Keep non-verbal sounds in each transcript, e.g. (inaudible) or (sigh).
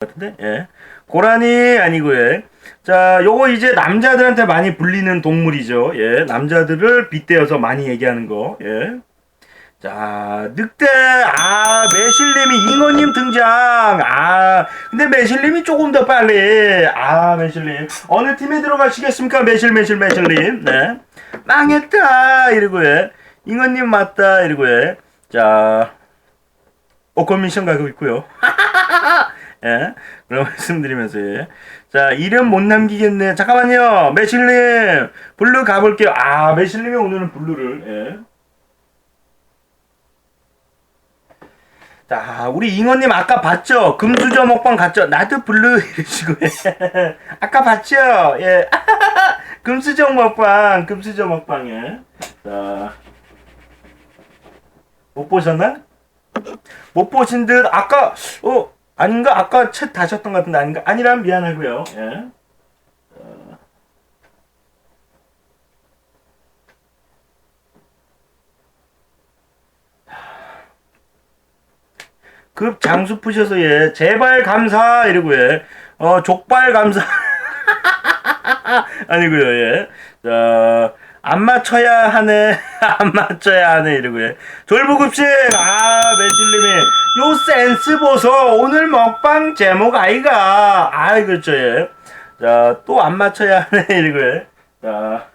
같은데? 예. 고라니 아니고 요. 자 요거 이제 남자들한테 많이 불리는 동물이죠. 예. 남자들을 빗대어서 많이 얘기하는 거예자 늑대. 아 매실님이 잉어님 등장. 아 근데 매실님이 조금 더 빨리. 아 매실님. 어느 팀에 들어가시겠습니까? 매실 매실 매실님. 네. 망했다. 이러고요. 잉어님 맞다. 이러고요. 자 오건 미션 가고 있고요 (laughs) 예, 그런 (laughs) 말씀드리면서 예. 자 이름 못 남기겠네. 잠깐만요, 매실님 블루 가볼게요. 아 매실님이 오늘은 블루를. 예. 자 우리 잉어님 아까 봤죠? 금수저 먹방 갔죠? 나도 블루 (laughs) 이러시고 예. 아까 봤죠? 예. (laughs) 금수저 먹방, 금수저 먹방에. 자. 못 보셨나? 못 보신 듯 아까 어 아닌가? 아까 챗 다셨던 것 같은데 아닌가? 아니라면 미안하고요. 예. 어. 급 장수 푸셔서 예. 제발 감사! 이러고 예어 족발 감사! (laughs) 아니고요 예자 안 맞춰야 하네 (laughs) 안 맞춰야 하네 이러고 예 돌보급식 아 매질님이 요 센스 보소 오늘 먹방 제목 아이가 아이 그렇죠 예 자또 안 맞춰야 하네 (laughs) 이러고 예자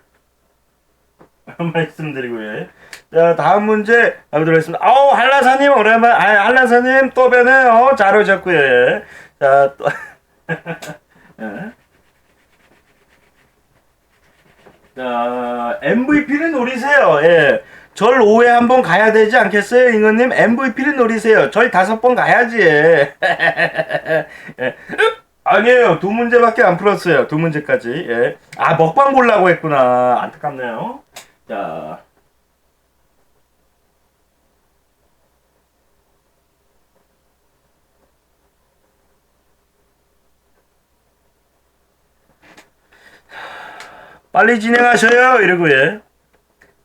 말씀드리고요. 자, 다음 문제 가보도록 하겠습니다. 아우, 한라사님, 오랜만, 아, 한라사님, 또 뵈네, 어, 잘 오셨고요. 예. 자, 또, (laughs) 예. 자, MVP를 노리세요. 예. 절 5회 한 번 가야 되지 않겠어요, 잉어님? MVP를 노리세요. 절 다섯 번 가야지. 예. (laughs) 아니에요. 두 문제밖에 안 풀었어요. 두 문제까지. 예. 아, 먹방 보려고 했구나. 안타깝네요. 자. 빨리 진행하셔요. 이러고 예.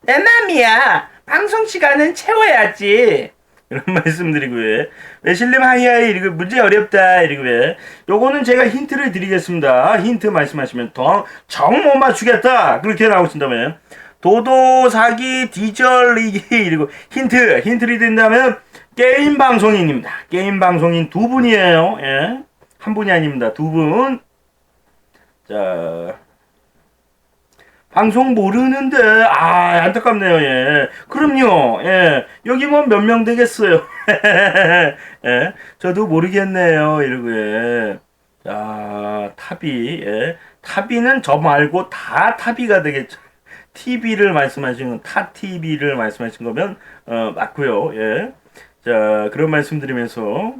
내 맘이야. 방송 시간은 채워야지. 이런 (laughs) 말씀드리고 예. 매실님 하이하이 이거 문제 어렵다 이러고 예. 요거는 제가 힌트를 드리겠습니다. 힌트 말씀하시면 더정못 맞추겠다 그렇게 나오신다면 도도 사기 디절리기 (laughs) 이러고 힌트 힌트를 드린다면 게임 방송인입니다. 게임 방송인 두 분이에요. 예. 한 분이 아닙니다. 두 분. 자. 방송 모르는데 아 안타깝네요 예. 그럼요 예. 여기 뭐 몇 명 되겠어요? (laughs) 예. 저도 모르겠네요 이러고 예자 탑이 예. 탑이는 저 말고 다 탑이가 되겠죠. TV를 말씀하시는 타 TV를 말씀하신 거면 어 맞고요 예자 그런 말씀드리면서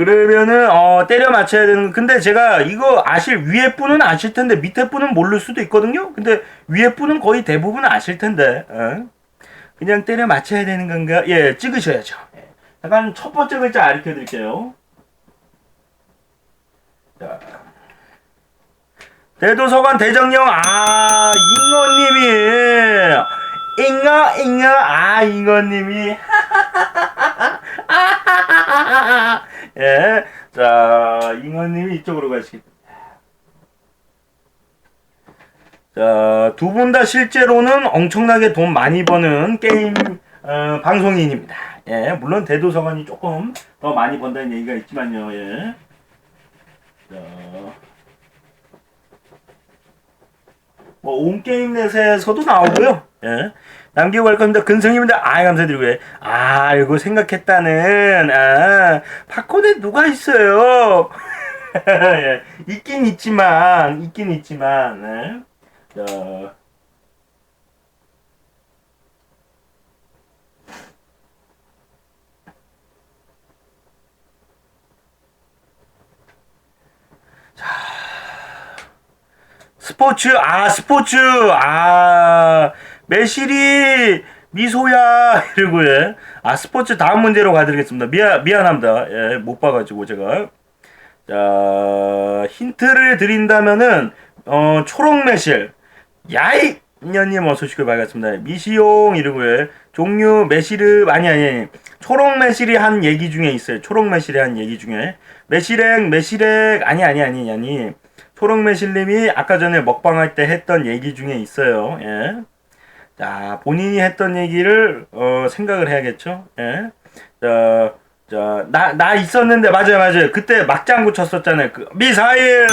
그러면은 어 때려 맞춰야 되는 근데 제가 이거 아실 위에 분은 아실 텐데 밑에 분은 모를 수도 있거든요? 근데 위에 분은 거의 대부분 아실 텐데 어? 그냥 때려 맞춰야 되는 건가? 예 찍으셔야죠. 예. 잠깐 첫 번째 글자 알려 드릴게요. 자. 대도서관 대정령 아 잉어님이. 잉어 잉어 아 잉어님이 (laughs) 예. 자, 잉어님이 이쪽으로 가시겠다. 자, 두 분 다 실제로는 엄청나게 돈 많이 버는 게임 어, 방송인입니다. 예, 물론 대도서관이 조금 더 많이 번다는 얘기가 있지만요. 예. 자, 뭐 온게임넷에서도 나오고요. 예. 남기고 갈 겁니다. 근성입니다. 아, 감사드리고요. 아, 이거 생각했다는, 아, 팝콘에 누가 있어요? (laughs) 예, 있긴 있지만, 있긴 있지만, 네. 자. 스포츠, 아, 스포츠, 아, 매실이 미소야 (laughs) 이러고 예. 아 스포츠 다음 문제로 가드리겠습니다. 미안 미안합니다. 예, 못 봐가지고 제가 자 힌트를 드린다면은 어 초록 매실 야이 인연님 어서 오시고 반갑습니다. 미시용 이러고요. 종류 매시르 아니 아니 초록 매실이 한 얘기 중에 있어요. 초록 매실이 한 얘기 중에 매실액 매실액 아니 아니 아니 아니 초록 매실님이 아까 전에 먹방할 때 했던 얘기 중에 있어요. 예. 자 본인이 했던 얘기를 어, 생각을 해야겠죠. 예. 자, 자, 나, 나 있었는데, 맞아요, 맞아요. 그때 막장구 쳤었잖아요. 그, 미사일!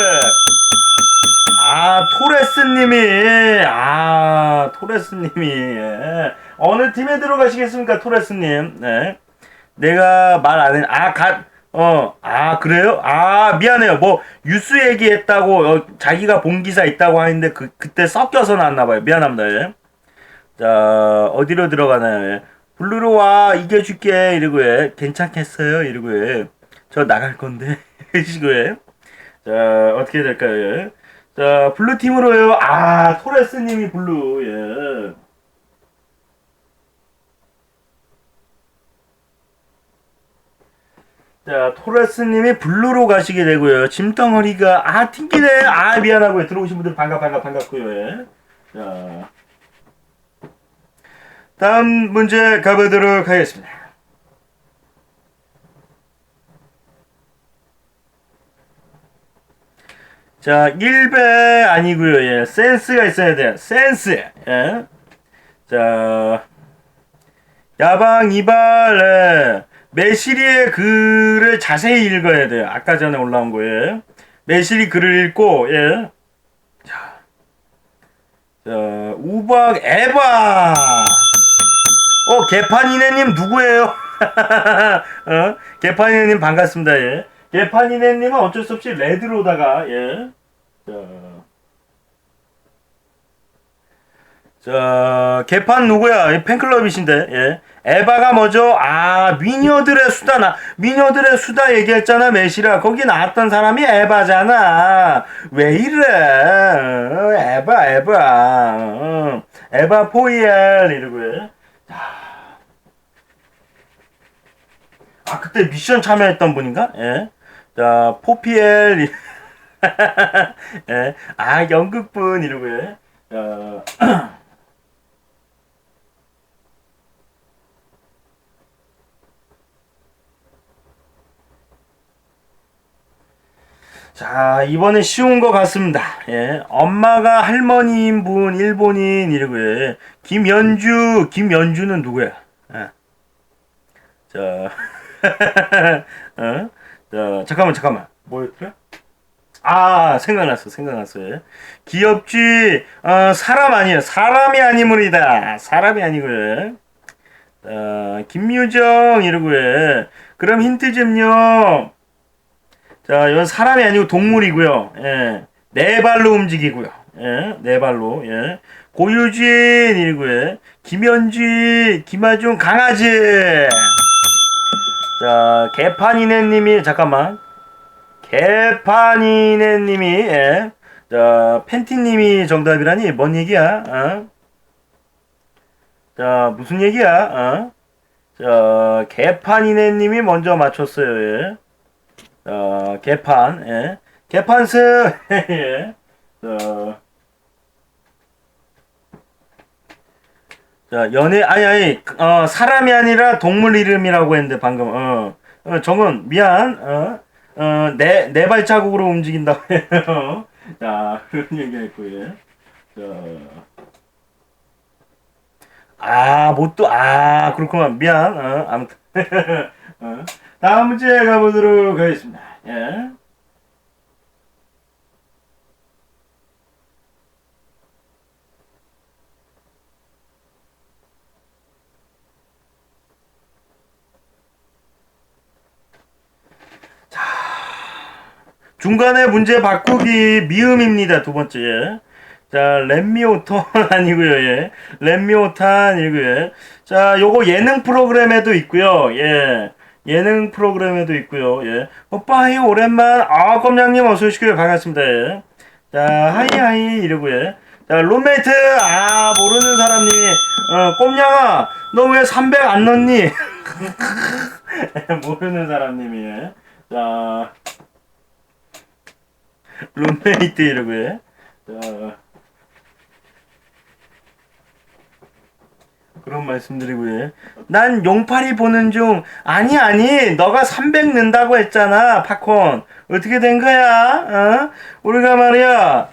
아, 토레스님이, 아, 토레스님이, 예. 어느 팀에 들어가시겠습니까, 토레스님? 네. 내가 말 안 해, 아, 가, 어, 아, 그래요? 아, 미안해요. 뭐, 뉴스 얘기했다고, 어, 자기가 본 기사 있다고 하는데, 그, 그때 섞여서 나왔나봐요. 미안합니다, 예. 자, 어디로 들어가나요? 예. 블루로 와, 이겨줄게. 이러고 해. 괜찮겠어요? 이러고 해. 저 나갈 건데. (laughs) 이러고 해. 자, 어떻게 될까요? 예. 자, 블루 팀으로요. 아, 토레스님이 블루. 예. 자, 토레스님이 블루로 가시게 되고요. 짐덩어리가 아 튕기네. 아 미안하고요. 들어오신 분들 반갑 반갑 반갑고요. 예. 자, 다음 문제 가보도록 하겠습니다. 자, 1배 아니고요. 예. 센스가 있어야 돼요. 센스. 예. 자, 야방 이발 예. 매시리의 글을 자세히 읽어야 돼요. 아까 전에 올라온 거예요. 매시리 글을 읽고 예. 자, 자 우박 에바. 어 개판이네님 누구예요? (laughs) 어 개판이네님 반갑습니다. 예. 개판이네님은 어쩔 수 없이 레드로다가 예. 자. 자, 개판 누구야? 이 팬클럽이신데, 예. 에바가 뭐죠? 아, 미녀들의 수다, 나, 미녀들의 수다 얘기했잖아, 메시라. 거기 나왔던 사람이 에바잖아. 왜 이래? 어, 에바, 에바. 어, 에바 포이엘, 이러고 해. 아, 그때 미션 참여했던 분인가? 예. 자, 포피엘. (laughs) 예. 아, 연극분, 이러고 해. 자, (clears throat) 자, 이번에 쉬운 것 같습니다. 예. 엄마가 할머니인 분, 일본인, 이러고, 예. 김연주, 김연주는 누구야? 예. 자, (laughs) (laughs) 어? 자, 잠깐만, 잠깐만. 뭐였더라? 아, 생각났어, 생각났어. 예. 귀엽지? 어, 사람 아니에요. 사람이 아니므이다. 사람이 아니고요. 자, 김유정, 이러고, 예. 그럼 힌트 좀요. 자, 이건 사람이 아니고 동물이고요. 예. 네 발로 움직이고요. 예. 네 발로. 예. 고유진 이고요. 김현지, 김하중 강아지. 자, 개판이네님이 잠깐만. 개판이네님이 예. 자, 팬티님이 정답이라니 뭔 얘기야? 어? 자, 무슨 얘기야? 어? 자, 개판이네님이 먼저 맞췄어요. 예. 어, 개판, 예. 개판스, (laughs) 예. 자, 자, 연애, 아니, 아니, 어, 사람이 아니라 동물 이름이라고 했는데, 방금, 어, 어 정은, 미안, 어, 어, 내, 내 발자국으로 움직인다고 (laughs) 해요. 자, 그런 얘기 했고요. 자, 아, 못 또, 아, 그렇구만. 미안, 어, 아무튼. (laughs) 어. 다음 문제 가보도록 하겠습니다. 예. 중간에 문제 바꾸기 미음입니다. 두 번째. 자, 렛미오턴 (laughs) 아니고요, 예. 렛미오탄이고요. 자, 요거 예능 프로그램에도 있고요, 예. 예능 프로그램에도 있고요. 예. 오빠이 오랜만. 아 꼼냥님 어서 오시고요. 반갑습니다. 예. 자 하이 하이 이러고 예. 자 룸메이트 아 모르는 사람님이 어 꼼냥아 너 왜 300 안 넣니? (laughs) 모르는 사람님이 예. 자 룸메이트 이러고 예. 자 그런 말씀드리고 예. 난 용팔이 보는 중 아니 아니 너가 300 넣는다고 했잖아 팝콘 어떻게 된 거야 어? 우리가 말이야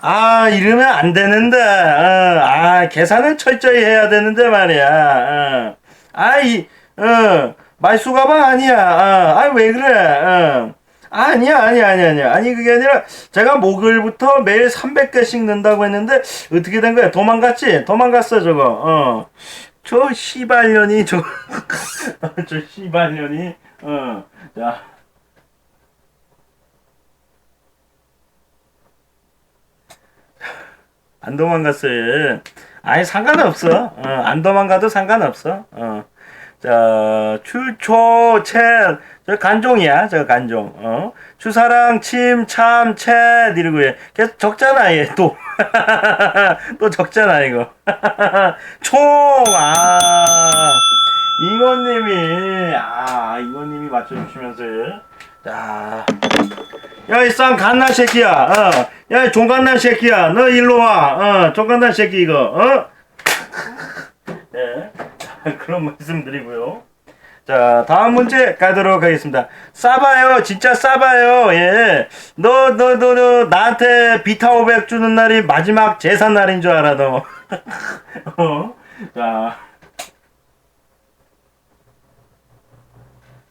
아 이러면 안 되는데 어, 아 계산은 철저히 해야 되는데 말이야 어. 아이 어, 말수 가방 아니야 어, 아왜 그래 어. 아니야 아니야 아니야 아니야 아니 그게 아니라 제가 목요일부터 매일 300개씩 넣는다고 했는데 어떻게 된 거야 도망갔지 도망갔어 저거 어 저 씨발년이 저 저 (laughs) 씨발년이 어 자 안 도망갔어요. 아니 상관없어. 어, 안 도망가도 상관없어. 어. 자, 추초, 챗, 저 간종이야, 저 간종. 어. 추사랑, 침, 참, 챗, 이러고 얘. 계속 적잖아, 얘, 또. (laughs) 또 적잖아, 이거. (laughs) 총, 아. 이건님이, 아, 이건님이 맞춰주시면서, 자. 야, 이 쌍 갓난 새끼야, 어. 야, 이 종갓난 새끼야, 너 일로 와, 어. 종갓난 새끼, 이거, 어? 예. (laughs) (laughs) 그런 말씀 드리고요. 자, 다음 문제 가도록 하겠습니다. 싸봐요. 진짜 싸봐요. 예. 너, 너, 너, 너, 나한테 비타 500 주는 날이 마지막 제산 날인 줄 알아, 너. (laughs) 어? 자.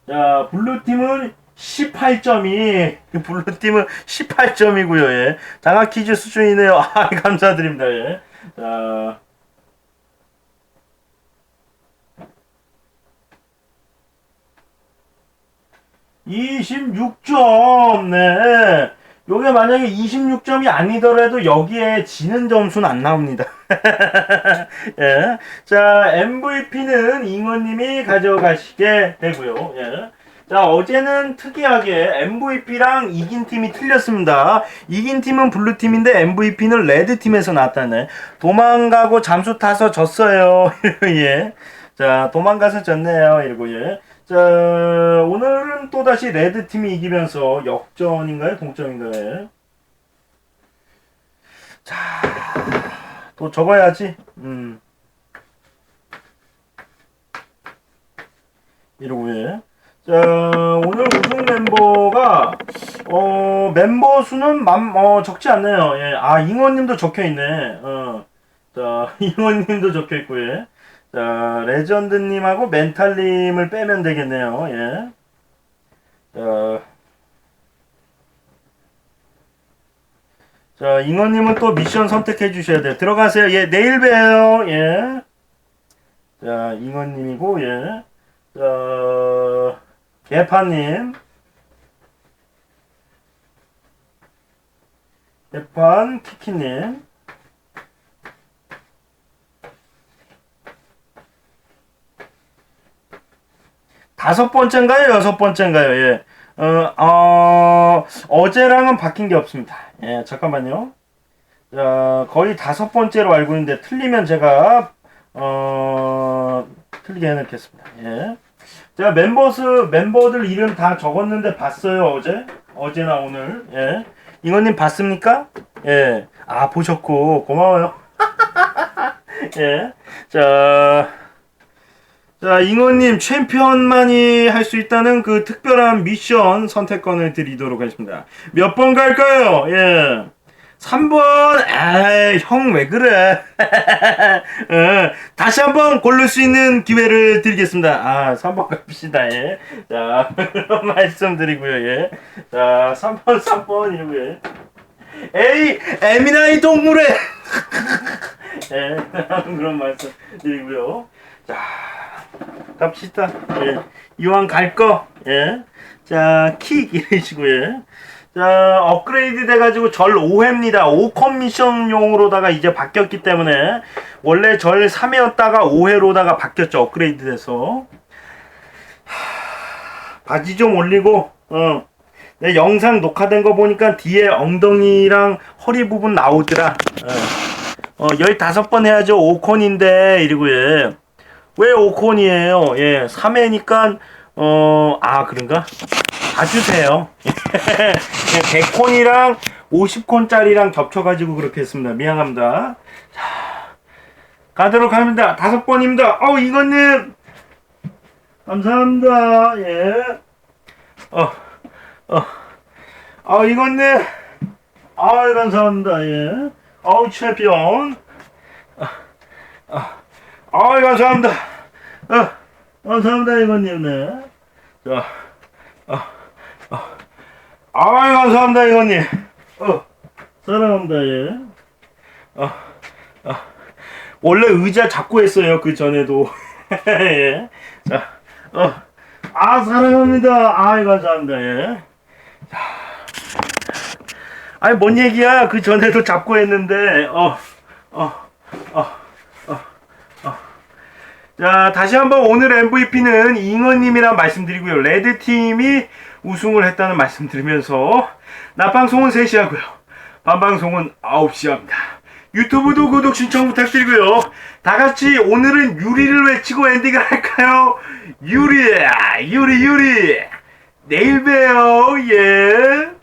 자, 블루팀은 18점이, (laughs) 블루팀은 18점이고요, 예. 장학 퀴즈 수준이네요. 아, 감사드립니다, 예. 자. 26점. 네. 요게 만약에 26점이 아니더라도 여기에 지는 점수는 안 나옵니다. (laughs) 예. 자, MVP는 잉어님이 가져가시게 되고요. 예. 자, 어제는 특이하게 MVP랑 이긴 팀이 틀렸습니다. 이긴 팀은 블루팀인데 MVP는 레드팀에서 나왔다네. 도망가고 잠수 타서 졌어요. (laughs) 예. 자, 도망가서 졌네요. 이러고, 예. 자, 오늘은 또다시 레드팀이 이기면서 역전인가요? 동점인가요? 자, 또 적어야지. 음. 이러고, 예. 자, 오늘 우승 멤버가, 어, 멤버 수는 맘, 어, 적지 않네요. 예. 아, 잉어님도 적혀 있네. 어. 자, (laughs) 잉어님도 적혀 있고, 예. 자, 레전드님하고 멘탈님을 빼면 되겠네요. 예. 자, 자, 잉어님은 또 미션 선택해 주셔야 돼요. 들어가세요. 예, 내일 봬요. 예. 자, 잉어님이고, 예. 자, 개판님. 개판 키키님. 다섯 번째인가요? 여섯 번째인가요? 예. 어, 어, 어제랑은 바뀐 게 없습니다. 예, 잠깐만요. 자, 거의 다섯 번째로 알고 있는데, 틀리면 제가, 어, 틀리게 해놓겠습니다. 예. 제가 멤버스, 멤버들 이름 다 적었는데 봤어요, 어제? 어제나 오늘. 예. 잉어님 봤습니까? 예. 아, 보셨고, 고마워요. (laughs) 예. 자, 자, 잉어님 챔피언만이 할 수 있다는 그 특별한 미션 선택권을 드리도록 하겠습니다. 몇 번 갈까요? 예. 3번, 에이, 형 왜 그래? (laughs) 어, 다시 한번 고를 수 있는 기회를 드리겠습니다. 아, 3번 갑시다, 예. 자, (laughs) 그런 말씀 드리고요, 예. 자, 3번, 3번, 이고요. 에이, 에미나이 동물에! (laughs) 예, 그런 말씀 드리고요. 자, 갑시다. 예. 이왕 갈 거. 예. 자, 킥 이러시고 예. 자, 업그레이드 돼가지고 절 5회입니다. 5컴 미션용으로다가 이제 바뀌었기 때문에 원래 절 3회였다가 5회로다가 바뀌었죠. 업그레이드 돼서. 하, 바지 좀 올리고, 어. 내 영상 녹화된 거 보니까 뒤에 엉덩이랑 허리 부분 나오더라. 어, 어 15번 해야죠. 5콘인데, 이러고 예. 왜 5콘이에요? 예, 3회니까 어, 아, 그런가? 봐주세요. (laughs) 100콘이랑 50콘짜리랑 겹쳐가지고 그렇게 했습니다. 미안합니다. 자, 가도록 합니다. 다섯 번입니다. 어, 이건님. 감사합니다. 예. 어, 어. 아, 이건님. 아, 감사합니다. 예. 어우, 챔피언. 아, 아, 아, 감사합니다. 어, 감사합니다, 이건님. 네. 자, 아, 아, 아, 감사합니다, 이건님. 어, 사랑합니다, 예. 어, 어. 원래 의자 잡고 했어요, 그 전에도. (laughs) 예. 자, 어, 아, 사랑합니다. 아, 감사합니다, 예. 자. 아니, 뭔 얘기야. 그 전에도 잡고 했는데, 어, 어, 어, 어, 어. 자, 다시 한번 오늘 MVP는 잉어님이란 말씀드리고요. 레드팀이 우승을 했다는 말씀 드리면서, 낮방송은 3시 하고요. 밤방송은 9시 합니다. 유튜브도 구독 신청 부탁드리고요. 다 같이 오늘은 유리를 외치고 엔딩을 할까요? 유리, 유리, 유리. 내일 봬요. 예.